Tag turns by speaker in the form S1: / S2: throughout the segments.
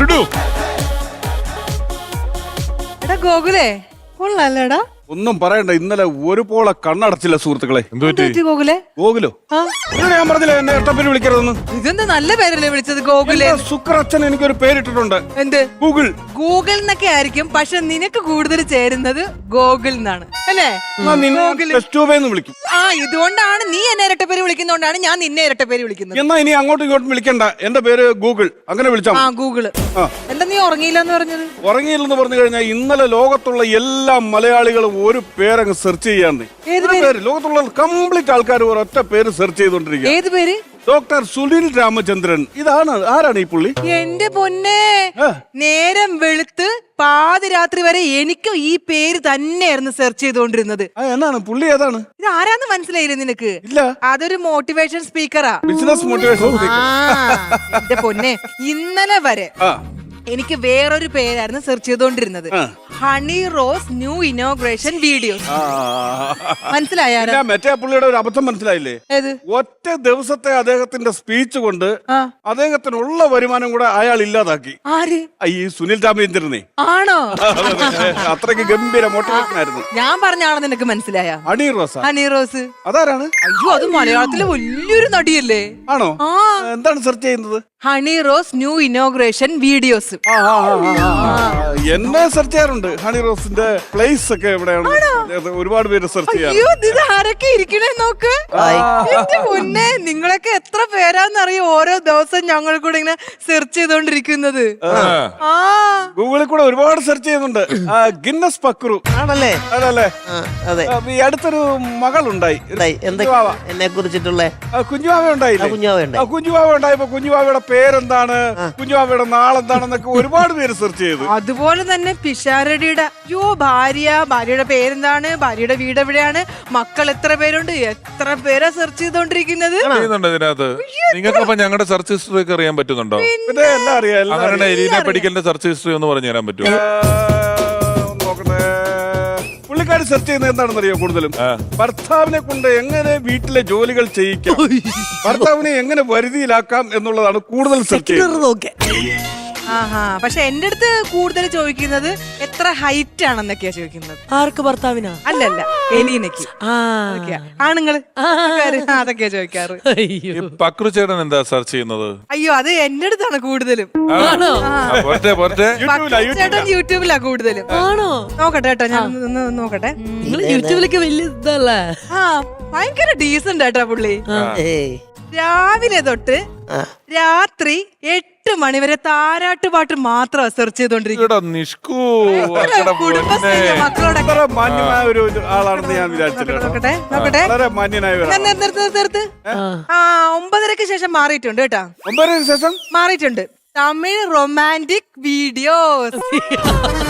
S1: വിടൂ
S2: എടാ ഗോകുലേ കൊള്ളാല്ലേടാ
S3: ഒന്നും പറയണ്ട ഇന്നലെ ഒരു പോളെ കണ്ണടച്ചില്ല സുഹൃത്തുക്കളെ.
S1: എന്തു പറ്റി?
S2: ഗോകുലേ?
S3: ഗോകുലോ?
S2: ആ.
S3: ഇങ്ങനെ ഞാൻ പറഞ്ഞില്ല എന്നെ എട്ടപ്പേര് വിളിക്കരുതെന്ന്?
S2: ഇതെന്താ നല്ല പേരല്ലേ വിളിച്ചത് ഗോകുലേ?
S3: ശുക്രച്ഛൻ എനിക്കൊരു പേരിട്ടിട്ടുണ്ട്.
S2: എന്ത്?
S3: ഗൂഗിൾ.
S2: ഗൂഗിൾ എന്നൊക്കെ ആയിരിക്കും. പക്ഷെ നിനക്ക് കൂടുതൽ ചേരുന്നത് ഗൂഗിൾ എന്നാണ് അല്ലേ?
S3: ടെസ്റ്റ് വിളിക്കും.
S2: ആ ഇതുകൊണ്ടാണ് നീ എന്നെ ഇരട്ട പേര് വിളിക്കുന്നതുകൊണ്ടാണ് ഞാൻ നിന്നെ ഇരട്ട പേര് വിളിക്കുന്നത്.
S3: എന്നാ ഇനി അങ്ങോട്ടും ഇങ്ങോട്ടും വിളിക്കണ്ട. എന്റെ പേര് ഗൂഗിൾ. അങ്ങനെ വിളിച്ചാ
S2: ആ ഗൂഗിൾ
S3: ഗൂഗിൾ.
S2: എന്താ നീ ഉറങ്ങിയില്ലെന്ന് പറഞ്ഞത്?
S3: ഉറങ്ങിയില്ലെന്ന് പറഞ്ഞു കഴിഞ്ഞാൽ ഇന്നലെ ലോകത്തുള്ള എല്ലാ മലയാളികളും ഒരു പേരങ്ങ് സെർച്ച് ചെയ്യാണ്ട് പേര്? ലോകത്തുള്ള കംപ്ലീറ്റ് ആൾക്കാർ ഒരൊറ്റ പേര് സെർച്ച് ചെയ്തോണ്ടിരിക്കുക
S2: ഏത് പേര്?
S3: ഡോക്ടർ സുനിൽ രാമചന്ദ്രൻ. ഇതാണ് ആരാണ് ഈ പുള്ളി?
S2: എന്റെ പൊന്നെ നേരം വെളുത്ത് പാതിരാത്രി വരെ എനിക്ക് ഈ പേര് തന്നെയായിരുന്നു സെർച്ച് ചെയ്തുകൊണ്ടിരുന്നത്.
S3: എന്നാണ്? പുള്ളി ഏതാണ്?
S2: ഇത് ആരാന്ന് മനസ്സിലായില്ലേ നിനക്ക്?
S3: ഇല്ല.
S2: അതൊരു മോട്ടിവേഷൻ സ്പീക്കറാ
S3: ബിസിനസ് മോട്ടിവേഷൻ
S2: എന്റെ പൊന്നെ ഇന്നലെ വരെ എനിക്ക് വേറൊരു പേരായിരുന്നു സെർച്ച് ചെയ്തുകൊണ്ടിരുന്നത്. Honey Rose new inauguration video
S3: മനസ്സിലായോ?
S2: മനസ്സിലായാലോ
S3: മറ്റേ പുള്ളിയുടെ ഒരു അബദ്ധം മനസ്സിലായില്ലേ? ഒറ്റ ദിവസത്തെ അദ്ദേഹത്തിന്റെ സ്പീച്ച് കൊണ്ട് അദ്ദേഹത്തിനുള്ള വരുമാനം കൂടെ അയാൾ ഇല്ലാതാക്കി.
S2: ആര്?
S3: ഈ സുനിൽ രാമചന്ദ്രനെ.
S2: ആണോ?
S3: അത്രയ്ക്ക് ഗംഭീര മോട്ടിവേഷനായിരുന്നു
S2: ഞാൻ പറഞ്ഞാണോ നിനക്ക് മനസ്സിലായ?
S3: ഹണി റോസ്.
S2: ഹണി റോസ്.
S3: അതാരാണ്?
S2: അയ്യോ അത് മലയാളത്തിലെ വലിയൊരു നടിയല്ലേ?
S3: ആണോ? എന്താണ് സെർച്ച് ചെയ്യുന്നത്?
S2: Honey Rose new inauguration videos.
S3: എന്നെ സെർച്ച് ചെയ്യാറുണ്ട്. ഹണി റോസിന്റെ പ്ലേസ് ഒക്കെ എവിടെയാണ്? അത് ഒരുപാട് പേര് സെർച്ച് ചെയ്യാറുണ്ട്.
S2: അയ്യോ ഇത് ആരൊക്കെ ഇരിക്കണേ നോക്ക്? എന്റെ മുന്നേ നിങ്ങളൊക്കെ എത്ര പേരാന്നറിയോ ഓരോ ദിവസം ഞങ്ങൾ കൂടെ ഇങ്ങനെ സെർച്ച് ചെയ്തോണ്ടിരിക്കുന്നത്. ആ.
S3: ഗൂഗിളിൽ കൂടെ ഒരുപാട് സെർച്ച് ചെയ്യുന്നുണ്ട്. ആ, ഗിന്നസ് പക്രു
S4: ആണല്ലേ?
S3: അതല്ലേ
S4: ആ, അതെ.
S3: ആ, ഈ അടുത്തൊരു മകളുണ്ടായി.
S4: ഉണ്ടായി. എന്തൊക്കെ
S3: കുഞ്ഞുവാവ.
S4: എന്നെ കുറിച്ചിട്ടുള്ള?
S3: ആ, കുഞ്ഞുവാവ ഉണ്ടായില്ലേ?
S4: ആ, കുഞ്ഞുവാവ ഉണ്ടായി.
S3: ആ, കുഞ്ഞുവാവ ഉണ്ടായപ്പോ കുഞ്ഞുവാവയുടെ പേരെന്താണ്? കുഞ്ഞുവാവയുടെ നാളെന്താണെന്നൊക്കെ ഒരുപാട് പേര് സെർച്ച് ചെയ്തു.
S2: അതുപോലെ തന്നെ പിഷാരടിയുടെ യോ ഭാര്യ. ഭാര്യയുടെ പേരെന്താണ്? ഭാര്യയുടെ വീട് എവിടെയാണ്? മക്കൾ എത്ര പേരുണ്ട്? എത്ര പേരാ സെർച്ച് ചെയ്തോണ്ടിരിക്കുന്നത്?
S1: ചെയ്യുന്നുണ്ടോ ഇതിനകത്ത്. നിങ്ങൾക്ക് അപ്പൊ ഞങ്ങളുടെ സെർച്ച് ഹിസ്റ്ററി ഒക്കെ അറിയാൻ പറ്റുന്നുണ്ടോ?
S3: പിന്നെ എല്ലാം അറിയാം എല്ലാം
S1: അങ്ങനെ
S3: അറിയാം.
S1: എലീന പെഡിക്കലിന്റെ സെർച്ച് ഹിസ്റ്ററി ഒന്ന് പറഞ്ഞു തരാൻ പറ്റും.
S3: ഒന്ന് നോക്കട്ടെ. പുള്ളിക്കാരി സെർച്ച് ചെയ്യുന്നത് എന്താണെന്നറിയോ കൂടുതലും? ഭർത്താവിനെ കൊണ്ട് എങ്ങനെ വീട്ടിലെ ജോലികൾ ചെയ്യിക്കാം? ഭർത്താവിനെ എങ്ങനെ വരുതിയിലാക്കാം എന്നുള്ളതാണ് കൂടുതൽ സെർച്ച് ചെയ്യുന്നത്.
S4: നോക്കെ.
S2: ആഹാ. പക്ഷെ എന്റെ അടുത്ത് കൂടുതൽ ചോദിക്കുന്നത് എത്ര ഹൈറ്റ് ആണെന്നൊക്കെയാ ചോദിക്കുന്നത്.
S4: ആർക്ക് ഭർത്താവിനാ?
S2: അല്ലല്ല എലീനക്ക്
S4: ആ.
S2: അതൊക്കെയാ. ആണുങ്ങൾ? ആൾക്കാര്. അതൊക്കെയാ ചോദിക്കാറ്.
S4: അയ്യോ.
S1: ഈ പക്രു ചേട്ടൻ എന്താ സെർച്ച് ചെയ്യുന്നത്?
S2: അയ്യോ അത് എന്റെ അടുത്താണ് കൂടുതലും
S4: ആണോ?
S1: ആ, പോരട്ടെ പോരട്ടെ.
S3: യൂട്യൂബിലാ
S2: പക്രു ചേട്ടൻ യൂട്യൂബിലാ. കൂടുതലും.
S4: ആണോ?
S2: നോക്കട്ടെ കേട്ടോ ഞാൻ ഒന്ന് ഒന്ന് നോക്കട്ടെ.
S4: നിങ്ങൾ യൂട്യൂബിലൊക്കെ വലിയ ഇതല്ലേ?
S2: ആ ഭയങ്കര ഡീസന്റ് ആട്ടാ പുള്ളി.
S4: ഏയ്.
S2: രാവിലെ തൊട്ട്. രാത്രി എട്ട് മണിവരെ താരാട്ട് പാട്ട് മാത്രം സെർച്ച് ചെയ്തോണ്ടിരിക്കുന്നത്. ആ ഒമ്പതരക്ക് ശേഷം മാറിയിട്ടുണ്ട് കേട്ടാ.
S3: ഒമ്പതരക്ക് ശേഷം?
S2: മാറിയിട്ടുണ്ട്. Tamil romantic videos.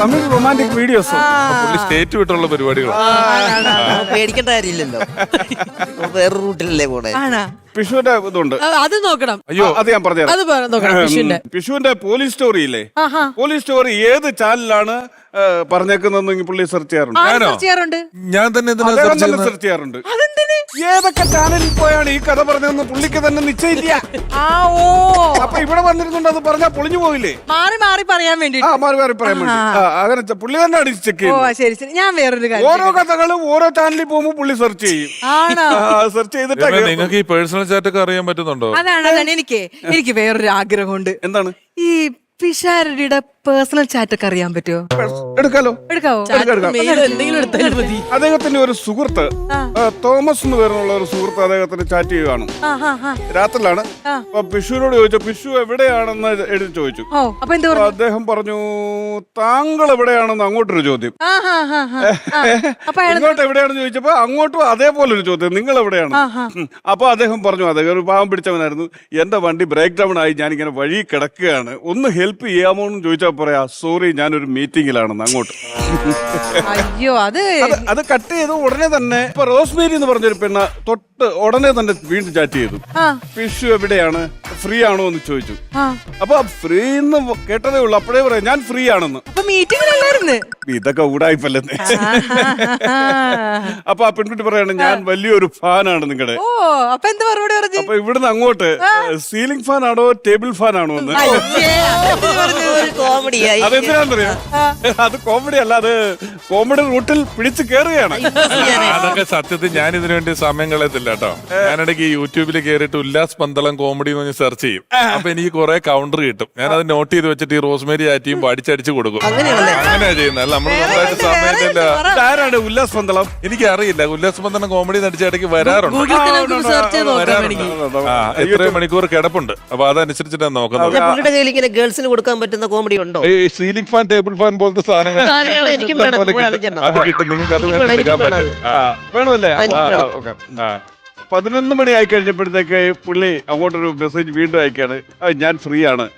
S3: Tamil romantic videos?
S1: State വിട്ടുള്ള പരിപാടികൾ
S4: പേടിക്കേണ്ട കാര്യമില്ലല്ലോ. വേറെ റൂട്ടിലല്ലേ പോണേ?
S2: ആണാ.
S3: പിഷുവിന്റെ ഇതുണ്ട്.
S5: അത് നോക്കണം.
S1: അയ്യോ.
S3: അത് ഞാൻ
S5: അത്
S3: പറഞ്ഞുതരാം
S5: പറ- നോക്കണം വിഷുവിന്റെ
S3: പിഷുവിന്റെ. പോലീസ് സ്റ്റോറി ഇല്ലേ?
S2: ആഹാ.
S3: പോലീസ് സ്റ്റോറി ഏത് ചാനലാണ് പറഞ്ഞേക്കുന്നതെന്ന് പുള്ളി സെർച്ച് ചെയ്യാറുണ്ട്.
S2: ആ,
S1: ഞാനോ?
S2: search ചെയ്യാറുണ്ട്?
S1: ഞാൻ തന്നെ എന്തിനാ
S3: അദ്ദേഹം
S1: സെർച്ച്
S3: തന്നെ
S1: ചെയ്യുന്നത്
S3: സെർച്ച് ചെയ്യാറുണ്ട്.
S2: അതെന്തിന്
S3: ഏതൊക്കെ ചാനലിൽ പോയാണ് ഈ കഥ പറഞ്ഞതെന്ന് പുള്ളിക്ക് തന്നെ നിശ്ചയില്ല
S2: ആ ഓ.
S3: അപ്പൊ ഇവിടെ വന്നിരുന്നുണ്ട് അത് പറഞ്ഞാൽ പൊളിഞ്ഞു പോയില്ലേ
S2: മാറി മാറി പറയാൻ
S3: ആ
S2: വേണ്ടിട്ട്
S3: മാറി മാറി പറയാൻ വേണ്ടി. ആ, അങ്ങനെ ചെ- പുള്ളി തന്നെ അടിച്ച് ചെക്ക്
S2: ഓ
S3: ചെയ്യും
S2: ശരി ശരി. ഞാൻ വേറൊരു കാര്യം
S3: ഓരോ കഥകളും ഓരോ ചാനലിൽ പോകുമ്പോൾ പുള്ളി സെർച്ച് ചെയ്യും.
S2: ആണോ?
S3: സെർച്ച് ചെയ്തിട്ട്.
S1: നിങ്ങൾക്ക് ഈ പേഴ്സണൽ ചാറ്റ് ഒക്കെ അറിയാൻ പറ്റുന്നുണ്ടോ?
S2: അതാണ് അതാണ്. എനിക്ക് എനിക്ക് വേറൊരു ആഗ്രഹമുണ്ട്.
S3: എന്താണ്?
S2: ഈ പിഷാരടിയുടെ പേഴ്സണൽ ചാറ്റ് ഒക്കെ അറിയാൻ പറ്റുമോ
S3: എടുക്കാലോ?
S2: എടുക്കാവോ?
S3: എടുക്കാം, എടുക്കാം.
S5: മെയിൽ എന്തെങ്കിലും എടുത്താലും മതി.
S3: അദ്ദേഹത്തിന്റെ ഒരു സുഹൃത്ത് ആ, തോമസ് എന്ന് പേരുള്ള ഒരു സുഹൃത്ത് അദ്ദേഹത്തിന് ചാറ്റ് ചെയ്യുകയാണ്.
S2: ആ ആ ആ.
S3: രാത്രിയിലാണ്. അപ്പൊ പിഷുവിനോട് ചോദിച്ചു പിഷു എവിടെയാണെന്ന് എഴുതി ചോദിച്ചു.
S2: ഓ അപ്പൊ എന്ത്
S3: അപ്പൊ
S2: പറഞ്ഞു?
S3: അദ്ദേഹം പറഞ്ഞു താങ്കൾ എവിടെയാണെന്ന് അങ്ങോട്ടൊരു ചോദ്യം.
S2: ആ ആ ആ ആ, ആ. അപ്പൊ അയാൾ
S3: ഇങ്ങോട്ട് എവിടെയാണെന്ന് ചോദിച്ചപ്പോ അങ്ങോട്ടും അതേപോലെ ഒരു ചോദ്യം നിങ്ങൾ എവിടെയാണ്? ഉം. അപ്പൊ അദ്ദേഹം പറഞ്ഞു അദ്ദേഹം ഒരു പാവം പിടിച്ചവനായിരുന്നു. എന്റെ വണ്ടി ബ്രേക്ക് ഡൗൺ ആയി ഞാൻ ഇങ്ങനെ വഴി കിടക്കുകയാണ്. ഒന്ന് ഹെൽപ്പ് ചെയ്യാമോ എന്ന് ചോദിച്ചാൽ പറയാ സോറി ഞാനൊരു മീറ്റിംഗിലാണെന്ന് അങ്ങോട്ട്.
S2: അയ്യോ അത്
S3: അത് അത് കട്ട് ചെയ്ത് ഉടനെ തന്നെ ഇപ്പൊ റോസ്മേരി എന്ന് പറഞ്ഞൊരു പെണ്ണ തൊട്ട് ഉടനെ തന്നെ വീണ്ടും ചാറ്റ് ചെയ്തു.
S2: ആ.
S3: ഫിഷു എവിടെയാണ്? ഫ്രീ ആണോ? എന്ന് ചോദിച്ചു.
S2: ആ.
S3: അപ്പൊ ഫ്രീ എന്ന് കേട്ടതേ ഉള്ളു. അപ്പോഴേ പറയാം ഞാൻ ഫ്രീ ആണെന്ന്.
S2: അപ്പൊ മീറ്റിംഗിലല്ലായിരുന്നു
S3: ഇതൊക്കെ ഊടായിപ്പല്ലെന്ന് അപ്പൊ ആ പെൺകുട്ടി പറയാണ് ഞാൻ വലിയൊരു ഫാനാണ് നിങ്ങളുടെ
S2: ഓ അപ്പൊ എന്ത് മറുപടി പറഞ്ഞു?
S3: അപ്പൊ ഇവിടുന്ന് അങ്ങോട്ട് സീലിംഗ് ഫാൻ ആണോ ടേബിൾ ഫാൻ ആണോ? എന്ന്
S4: ഒരു കോമഡിയായി
S3: അത് കോമഡി അല്ല അത് കോമഡി റൂട്ടിൽ പിടിച്ചു കയറുകയാണ്
S1: അതൊക്കെ സത്യത്തിൽ ഞാൻ ഇതിനു വേണ്ടി സമയം കളയത്തില്ല കേട്ടോ. ഞാനിടയ്ക്ക് യൂട്യൂബിൽ കയറിയിട്ട് ഉല്ലാസ് പന്തളം കോമഡി എന്ന് പറഞ്ഞ് സെർച്ച് ചെയ്യും. അപ്പൊ എനിക്ക് കുറെ കൗണ്ടർ കിട്ടും. ഞാൻ അത് നോട്ട് ചെയ്ത് വെച്ചിട്ട് ഈ റോസ്മേരി ആറ്റിയും പഠിച്ചടിച്ച് കൊടുക്കും. അങ്ങനെയാ ചെയ്യുന്നത്. അല്ല നമ്മൾ സ്വന്തമായിട്ട് സമയത്തില്ല
S3: ആരാണ് ഉല്ലാസ് പന്തളം?
S1: എനിക്ക് അറിയില്ല ഉല്ലാസ് പന്തളം കോമഡി നടിച്ച ഇടയ്ക്ക് വരാറുണ്ട്? ആ എത്രയും മണിക്കൂർ കിടപ്പുണ്ട്. അപ്പൊ അതനുസരിച്ചിട്ടാണ് നോക്കുന്നത്.
S4: പുള്ളിയുടെ കയ്യിൽ ഇങ്ങനെ ഗേൾസിന് കൊടുക്കാൻ പറ്റുന്ന കോമഡി ഉണ്ടോ?
S1: ഈ സീലിംഗ് ഫാൻ ടേബിൾ ഫാൻ പോലത്തെ സാധനങ്ങൾ
S4: സാധനങ്ങൾ എനിക്കും വേണം.
S1: പോലെ കിട്ടും.
S4: അതെനിക്ക്
S1: അത് കിട്ടും. നിങ്ങൾക്ക് അത്
S4: വേണം,
S1: എടുക്കാൻ
S4: എനിക്ക്
S1: പറ്റും.
S3: ആ, വേണമല്ലേ? ആ,
S4: എനിക്ക്
S3: ആ,
S4: വേണം.
S3: ഓക്കേ. ആ. പതിനൊന്ന് മണി ആയി കഴിഞ്ഞപ്പോഴത്തേക്ക് പുള്ളി അങ്ങോട്ടൊരു മെസ്സേജ് വീണ്ടും അയക്കാണ് "ആ, ഞാൻ ഫ്രീ ആണ്.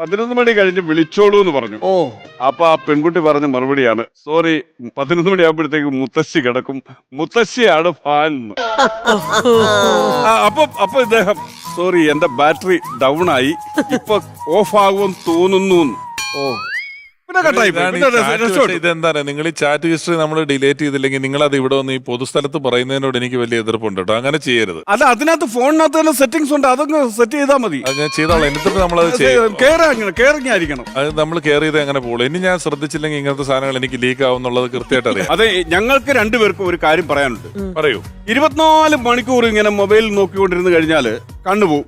S3: പതിനൊന്ന് മണി കഴിഞ്ഞ് വിളിച്ചോളൂ എന്ന് പറഞ്ഞു.
S4: ഓ.
S3: അപ്പൊ ആ പെൺകുട്ടി പറഞ്ഞ മറുപടിയാണ്. സോറി പതിനൊന്ന് മണി ആകുമ്പോഴത്തേക്ക് മുത്തശ്ശി കിടക്കും. മുത്തശ്ശിയാണ് ഫാൻ എന്ന്." ആ, അപ്പൊ അപ്പൊ ഇദ്ദേഹം സോറി എന്റെ ബാറ്ററി ഡൗൺ ആയി. ഇപ്പൊ ഓഫ് ആകുമെന്ന് തോന്നുന്നു എന്ന്."
S4: ഓ.
S3: പിന്നെ കട്ടായി പോയി.
S1: ഇതാണ് ഈ
S3: പിന്നെ
S1: chat
S3: രക്ഷപ്പെട്ടു.
S1: പക്ഷേ ഇതെന്താ നിങ്ങൾ ഈ ചാറ്റ് ഹിസ്റ്ററി നമ്മൾ ഡിലേറ്റ് ചെയ്തില്ലെങ്കിൽ നിങ്ങൾ അത് ഇവിടെ വന്ന് ഈ പൊതുസ്ഥലത്ത് പറയുന്നതിനോട് എനിക്ക് വലിയ എതിർപ്പുണ്ട് കേട്ടോ. അങ്ങനെ ചെയ്യരുത്.
S3: അല്ല അതിനകത്ത് ഫോണിനകത്ത് തന്നെ സെറ്റിംഗ്സ് ഉണ്ട്. അതൊക്കെ സെറ്റ് ചെയ്താൽ മതി.
S1: അത് ഞാൻ ചെയ്തോളാം. എന്നിട്ട്
S3: നമ്മൾ അങ്ങനെ കെയറിങ് ആയിരിക്കണം
S1: അത് നമ്മൾ കെയർ ചെയ്ത് അങ്ങനെ പോകുള്ളൂ ഇനി ഞാൻ ശ്രദ്ധിച്ചില്ലെങ്കിൽ ഇങ്ങനത്തെ സാധനങ്ങൾ എനിക്ക് ലീക്ക് ആവും എന്നുള്ളത് കൃത്യമായിട്ട് അറിയാം.
S3: അതെ ഞങ്ങൾക്ക് രണ്ടുപേർക്കും ഒരു കാര്യം പറയാനുണ്ട്.
S1: പറയൂ.
S3: ഇരുപത്തിനാല് മണിക്കൂർ ഇങ്ങനെ മൊബൈൽ നോക്കിക്കൊണ്ടിരുന്ന് കഴിഞ്ഞാൽ കണ്ണുപോകും.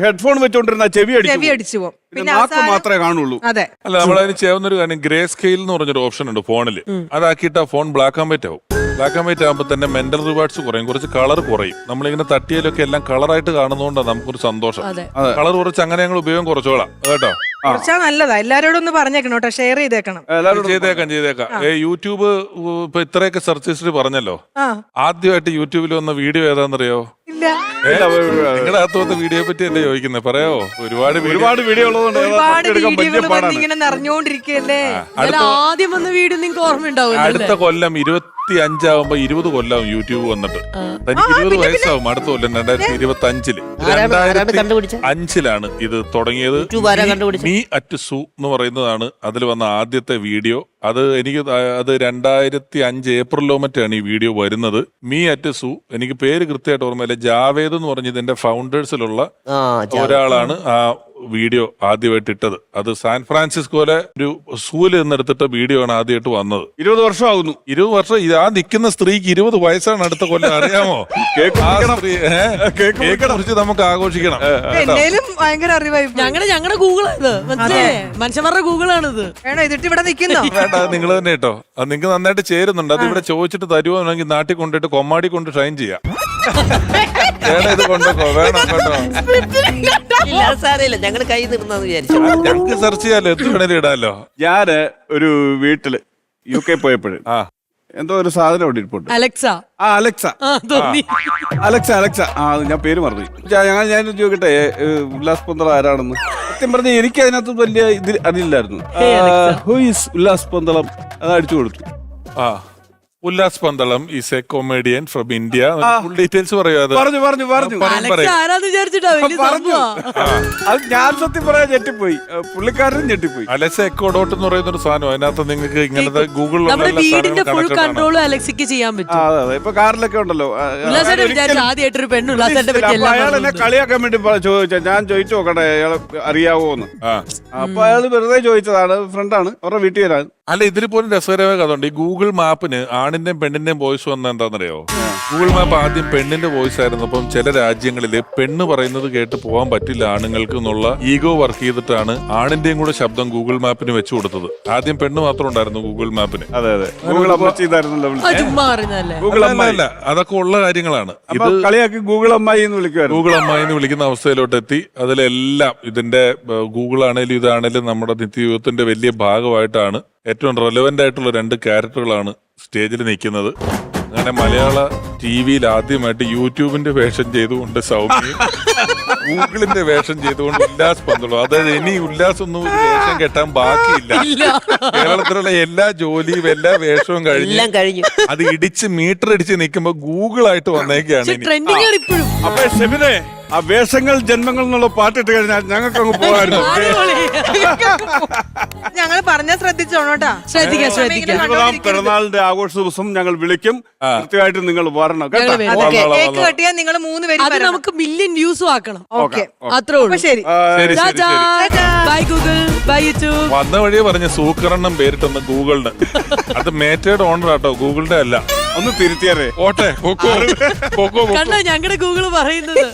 S3: ഹെഡ്ഫോൺ വെച്ചോണ്ടിരുന്ന ചെവി
S2: ചെവി
S3: അടിച്ചു
S2: പോകും.
S3: പിന്നെ നാക്ക്
S2: അവസാനം-
S3: മാത്രമേ കാണുള്ളൂ.
S2: അതെ.
S1: അല്ല നമ്മൾ അതിന് ചെയ്യാവുന്ന ഒരു കാര്യം ഗ്രേ സ്കെയിൽ എന്ന് പറഞ്ഞൊരു ഓപ്ഷൻ ഉണ്ട് ഫോണിൽ അതാക്കിയിട്ട് ആ ഫോൺ ബ്ലാക്ക് ആൻഡ് വൈറ്റ് ആവും. ബ്ലാക്ക് ആൻഡ് വൈറ്റ് ആകുമ്പോൾ തന്നെ മെന്റൽ റിവാർഡ്സ് കുറയും കുറച്ച് കളർ കുറയും. നമ്മളിങ്ങനെ തട്ടിയാലൊക്കെ എല്ലാം കളറായിട്ട് കാണുന്നതുകൊണ്ടാണ് നമുക്കൊരു സന്തോഷം.
S5: അതെ.
S1: കളർ കുറച്ച് അങ്ങനെ ഞങ്ങൾ ഉപയോഗം കുറച്ചോളാം. കേട്ടോ?
S2: കുറച്ചാ നല്ലതാ. എല്ലാരോടും ഒന്ന് പറഞ്ഞേക്കണം കേട്ടോ ഷെയർ ചെയ്തേക്കണം.
S3: എല്ലാവരും
S1: ചെയ്തേക്കാം ചെയ്തേക്കാം. ഏ യൂട്യൂബ് ഉ, ഇപ്പൊ ഇത്രയൊക്കെ സെർച്ച് ഹിസ്റ്ററി പറഞ്ഞല്ലോ?
S2: ആ.
S1: ആദ്യമായിട്ട് യൂട്യൂബിൽ വന്ന വീഡിയോ ഏതാണെന്നറിയോ?
S2: ഇല്ല.
S1: നിങ്ങളുടെ അകത്ത് വന്ന വീഡിയോ പറ്റി അല്ലേ ചോദിക്കുന്നത് പറയാവോ? ഒരുപാട്
S3: ഒരുപാട് വീഡിയോ ഉള്ളതുകൊണ്ട്
S2: ഒരുപാട് വീഡിയോകൾ
S3: പാടാണ്.
S2: ഇങ്ങനെ നിറഞ്ഞോണ്ടിരിക്കല്ലേ
S5: ആദ്യം വന്ന വീഡിയോ നിങ്ങൾക്ക് ഓർമ്മയുണ്ടാവില്ല
S1: അടുത്ത കൊല്ലം ഇരുപത്തി അഞ്ചാവുമ്പോ ഇരുപത് കൊല്ലാവും യൂട്യൂബ് വന്നിട്ട്. തനിക്ക് ഇരുപത് വയസ്സാവും അടുത്ത കൊല്ലം രണ്ടായിരത്തി ഇരുപത്തി
S4: അഞ്ചിൽ രണ്ടായിരത്തി
S1: അഞ്ചിലാണ് ഇത് തുടങ്ങിയത്. മീ അറ്റ് സു എന്ന് പറയുന്നതാണ് അതിൽ വന്ന ആദ്യത്തെ വീഡിയോ. അത് എനിക്ക് അത് രണ്ടായിരത്തി അഞ്ച് ഏപ്രിലോ മറ്റാണ് ഈ വീഡിയോ വരുന്നത്. മീ അറ്റ് സു എനിക്ക് പേര് കൃത്യമായിട്ട് ഓർമ്മയില്ല. ജാവേദ് എന്ന് പറഞ്ഞ ഇതിന്റെ ഫൗണ്ടേഴ്സിലുള്ള ഒരാളാണ് ആ വീഡിയോ ആദ്യമായിട്ട് ഇട്ടത് അത് സാൻ ഫ്രാൻസിസ്കോയിലെ ഒരു സൂൽ എന്നെടുത്തിട്ട വീഡിയോ ആണ് ആദ്യമായിട്ട് വന്നത്.
S3: ഇരുപത് വർഷം ആകുന്നു
S1: ഇരുപത് വർഷം ഇത് ആ നിൽക്കുന്ന സ്ത്രീക്ക് ഇരുപത് വയസ്സാണ് അടുത്ത കൊല്ലം അറിയാമോ?
S3: കേക്ക്
S1: മുറിച്ച് നമുക്ക് ആഘോഷിക്കണം.
S5: ഞങ്ങളുടെ ഞങ്ങളുടെ മനസ്സിലായേ? മനുഷ്യന്മാരുടെ ഗൂഗിളാണിത്
S2: വേണോ ഇതിട്ട് ഇവിടെ നിക്കുന്നോ
S1: വേണ്ട നിങ്ങൾ തന്നെ കേട്ടോ. അത് നിങ്ങൾക്ക് നന്നായിട്ട് ചേരുന്നുണ്ട്. അത് ഇവിടെ ചോദിച്ചിട്ട് തരുവാണെങ്കിൽ നാട്ടിൽ കൊണ്ടിട്ട് കൊമ്മാടി കൊണ്ട് ഷൈൻ ചെയ്യാം. വേണം ഇത് കൊണ്ടോ വേണം കേട്ടോ.
S4: ഇല്ല സാരമില്ല. ഞങ്ങൾ കൈ വിചാരിച്ചു.
S1: ഞങ്ങൾക്ക് സെർച്ച് ചെയ്യാലോ എത്ര വേണേലും ഇടാലോ.
S3: ഞാൻ ഒരു വീട്ടിൽ യു കെ പോയപ്പോഴും
S1: ആ.
S3: എന്തോ ഒരു സാധനം അവിടെ ഇരിപ്പുണ്ട്.
S5: അലക്സ.
S3: ആ അലക്സ.
S5: ആ തോന്നി
S3: അലക്സ അലക്സ. ആ ഞാൻ പേര് മറന്നു. ഞാൻ ഞാൻ ഞാൻ ചോദിക്കട്ടെ ഏ, ഉല്ലാസ് പന്തള ആരാണെന്ന്? സത്യം പറഞ്ഞ എനിക്ക് അതിനകത്ത് വലിയ ഇത് അറിയില്ലായിരുന്നു ഹു ഈസ് ഉല്ലാസ് പന്തളം? അത് അടിച്ചു കൊടുത്തു.
S1: ആ. Ullas Pandalam is a comedian from India full details പറയൂ അത്.
S3: പറഞ്ഞു പറഞ്ഞു പറഞ്ഞു.
S1: പറയും,
S5: അലക്സ
S1: പറയും.
S5: ആരാന്ന് വിചാരിച്ചിട്ടാ വലിയ
S3: പറഞ്ഞു.
S5: സംഭവമാ
S3: അത് ഞാൻ സത്യം പറയാൻ ഞെട്ടിപ്പോയി. പുള്ളിക്കാരൻ പുള്ളിക്കാരനും ഞെട്ടിപ്പോയി.
S1: അലക്സ എക്കോ ഡോട്ട് എന്ന് പറയുന്ന ഒരു സാധനം അതിനകത്ത് നിങ്ങൾക്ക് ഇങ്ങനത്തെ
S5: നമ്മുടെ വീടിന്റെ ഫുൾ കൺട്രോളും അലക്സയ്ക്ക് ചെയ്യാൻ
S3: ആ
S5: പറ്റും
S3: അതെ അതെ. ഇപ്പൊ കാറിലൊക്കെ ഉണ്ടല്ലോ. ആ, ആ,
S5: ഉല്ലാസേട്ടൻ
S3: ഒരിക്കലും
S5: വിചാരിച്ചു ആദ്യമായിട്ടൊരു പെണ്ണ് ഉല്ലാസേട്ടനെ പറ്റി
S3: അപ്പൊ
S5: എല്ലാം
S3: അയാൾ എന്നെ. കളിയാക്കാൻ വേണ്ടി ചോദിച്ച ഞാൻ ചോദിച്ചു നോക്കട്ടെ അയാൾ അറിയാവോന്ന്
S1: എന്ന്.
S3: അപ്പൊ അയാൾ വെറുതെ ചോദിച്ചതാണ് ഫ്രണ്ടാണ് അവരുടെ വീട്ടിൽ വരാൻ
S1: അല്ല ഇതിൽ പോലും രസകരമായ കഥ ഉണ്ട് ഈ ഗൂഗിൾ മാപ്പിന് ആണിന്റെയും പെണ്ണിന്റെയും വോയിസ് വന്ന എന്താണെന്നറിയോ? ഗൂഗിൾ മാപ്പ് ആദ്യം പെണ്ണിന്റെ വോയിസ് ആയിരുന്നു. അപ്പം ചില രാജ്യങ്ങളിൽ പെണ്ണ് പറയുന്നത് കേട്ട് പോകാൻ പറ്റില്ല ആണുങ്ങൾക്ക് എന്നുള്ള ഈഗോ വർക്ക് ചെയ്തിട്ടാണ് ആണിന്റെയും കൂടെ ശബ്ദം ഗൂഗിൾ മാപ്പിന് വെച്ചു കൊടുത്തത്. ആദ്യം പെണ്ണ് മാത്രം ഉണ്ടായിരുന്നു ഗൂഗിൾ മാപ്പിന്
S3: അതെ അതെ. ഗൂഗിൾ ഗൂഗിൾ
S1: അതൊക്കെ ഉള്ള കാര്യങ്ങളാണ്. ഇത്
S3: കളിയാക്കി ഗൂഗിൾ അമ്മായി എന്ന് വിളിക്കുമായിരുന്നു
S1: ഗൂഗിൾ അമ്മായി എന്ന് വിളിക്കുന്ന അവസ്ഥയിലോട്ട് എത്തി. അതിലെല്ലാം ഇതിന്റെ ഗൂഗിൾ ആണേലും ഇതാണേലും നമ്മുടെ നിത്യജീവിതത്തിന്റെ വലിയ ഭാഗമായിട്ടാണ് ഏറ്റവും റെലവെന്റ് ആയിട്ടുള്ള രണ്ട് ക്യാരക്ടറുകളാണ് സ്റ്റേജിൽ നിൽക്കുന്നത്. അങ്ങനെ മലയാള ടി വിയിൽ ആദ്യമായിട്ട് യൂട്യൂബിന്റെ വേഷം ചെയ്തുകൊണ്ട് സൗമ്യ ഗൂഗിളിന്റെ വേഷം ചെയ്തുകൊണ്ട് ഉല്ലാസ് പന്തുള്ളൂ അതായത് ഇനി ഉല്ലാസ് ഒന്നും ഒരു വേഷം കെട്ടാൻ ബാക്കിയില്ല. കേരളത്തിലുള്ള എല്ലാ ജോലിയും എല്ലാ വേഷവും കഴിഞ്ഞ്
S4: എല്ലാം കഴിഞ്ഞു.
S1: അത് ഇടിച്ച് മീറ്റർ അടിച്ച് നിൽക്കുമ്പോ ഗൂഗിൾ ആയിട്ട് വന്നേക്കാണ്
S5: പക്ഷെ
S1: ഇനി.
S5: ട്രെൻഡിങ് ഇപ്പോഴും.
S3: അപ്പൊ ഷെബിനെ ആ വേഷങ്ങൾ ജന്മങ്ങൾ എന്നുള്ള പാട്ടിട്ട് കഴിഞ്ഞാൽ ഞങ്ങൾക്ക് അങ്ങ് പോവായിരുന്നു
S2: ഞങ്ങൾ പറഞ്ഞാൽ ശ്രദ്ധിച്ചോണോട്ടാ
S5: ശ്രദ്ധിക്കാം ശ്രദ്ധിക്കാം.
S3: ഇരുപതാം പിറന്നാളിന്റെ ആഘോഷ ദിവസം ഞങ്ങൾ വിളിക്കും. കൃത്യമായിട്ട് നിങ്ങൾ വരണം കേട്ടോ.
S5: വരും.
S2: കേക്ക് കെട്ടിയാൽ നിങ്ങൾ മൂന്ന് പേര്
S5: അത് നമുക്ക് മില്യൺ വ്യൂസും ആക്കണം.
S2: ഓക്കെ
S5: അത്രേ ഉള്ളൂ.
S2: ശരി.
S1: ശരി ശരി ശരി
S5: ബൈ ഗൂഗിൾ ബൈ യൂട്യൂബ്
S1: വന്ന വഴി പറഞ്ഞ സൂക്കറണ്ണം പേരിട്ടൊന്ന് ഗൂഗിളിന് അത് മേറ്റയുടെ ഓണർ ആട്ടോ ഗൂഗിളിന്റെ അല്ല.
S3: ഒന്ന് തിരുത്തിയറേ
S1: ഓട്ടെ കൊക്കോ കൊക്കോ കൊക്കോ
S5: കണ്ടോ ഞങ്ങളുടെ ഗൂഗിൾ പറയുന്നത്?